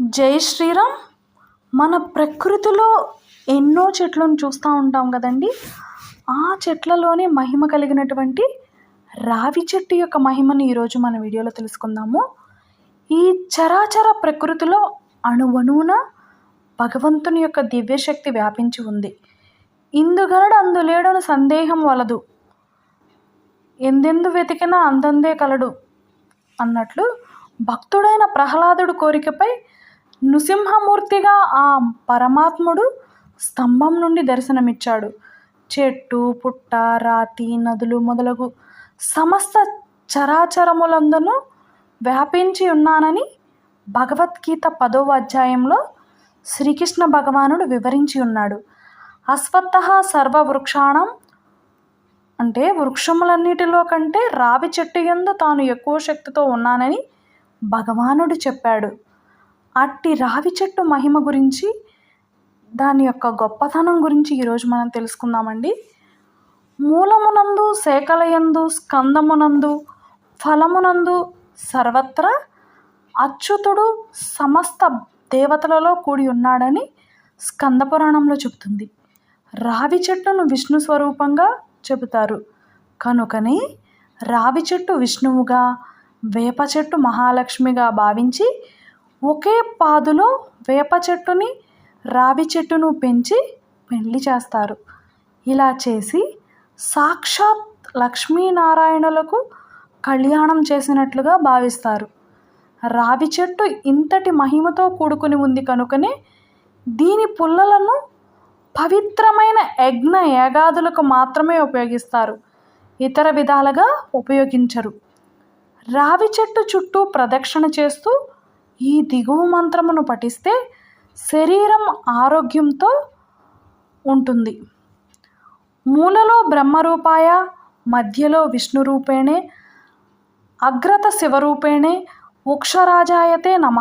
జై శ్రీరామ్. మన ప్రకృతిలో ఎన్నో చెట్లను చూస్తూ ఉంటాం కదండి. ఆ చెట్లలోనే మహిమ కలిగినటువంటి రావి చెట్టు యొక్క మహిమను ఈరోజు మన వీడియోలో తెలుసుకుందాము. ఈ చరాచర ప్రకృతిలో అణువణువున భగవంతుని యొక్క దివ్యశక్తి వ్యాపించి ఉంది. ఇందుగనడు అందులేడని సందేహం వలదు. ఎందెందు వెతికినా అందందే కలడు అన్నట్లు భక్తుడైన ప్రహ్లాదుడు కోరికపై నృసింహమూర్తిగా ఆ పరమాత్ముడు స్తంభం నుండి దర్శనమిచ్చాడు. చెట్టు పుట్ట రాతి నదులు మొదలగు సమస్త చరాచరములందును వ్యాపించి ఉన్నానని భగవద్గీత పదవ అధ్యాయంలో శ్రీకృష్ణ భగవానుడు వివరించి ఉన్నాడు. అశ్వత్థ సర్వవృక్షాణం అంటే వృక్షములన్నిటిలో కంటే రావి చెట్టు యందు తాను ఎక్కువ శక్తితో ఉన్నానని భగవానుడు చెప్పాడు. అట్టి రావి చెట్టు మహిమ గురించి దాని యొక్క గొప్పతనం గురించి ఈరోజు మనం తెలుసుకుందామండి. మూలమునందు సేకలయందు స్కందమునందు ఫలమునందు సర్వత్రా అచ్యుతుడు సమస్త దేవతలలో కూడి ఉన్నాడని స్కందపురాణంలో చెబుతుంది. రావి చెట్టును విష్ణు స్వరూపంగా చెబుతారు. కనుకనే రావి చెట్టు విష్ణువుగా వేప చెట్టు మహాలక్ష్మిగా భావించి ఒకే పాదులో వేప చెట్టుని రావి చెట్టును పెంచి పెళ్ళి చేస్తారు. ఇలా చేసి సాక్షాత్ లక్ష్మీనారాయణులకు కళ్యాణం చేసినట్లుగా భావిస్తారు. రావి చెట్టు ఇంతటి మహిమతో కూడుకుని ఉంది కనుకనే దీని పుల్లలను పవిత్రమైన యజ్ఞ యాగాదులకు మాత్రమే ఉపయోగిస్తారు. ఇతర విధాలుగా ఉపయోగించరు. రావి చెట్టు చుట్టూ ప్రదక్షిణ చేస్తూ ఈ దిగువ మంత్రమును పఠిస్తే శరీరం ఆరోగ్యంతో ఉంటుంది. మూలలో బ్రహ్మరూపాయ మధ్యలో విష్ణు రూపేణే అగ్రత శివరూపేణే వృక్షరాజాయతే నమ.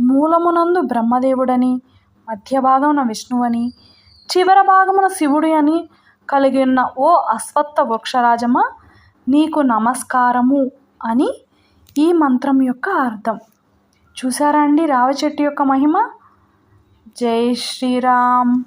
మూలమునందు బ్రహ్మదేవుడని మధ్య భాగమున విష్ణువని చివర భాగమున శివుడు అని కలిగి ఉన్న ఓ అశ్వత్థ వృక్షరాజమ నీకు నమస్కారము అని ఈ మంత్రం యొక్క అర్థం. చూసారా అండి? రావి చెట్టు యొక్క మహిమ? జై శ్రీరామ్.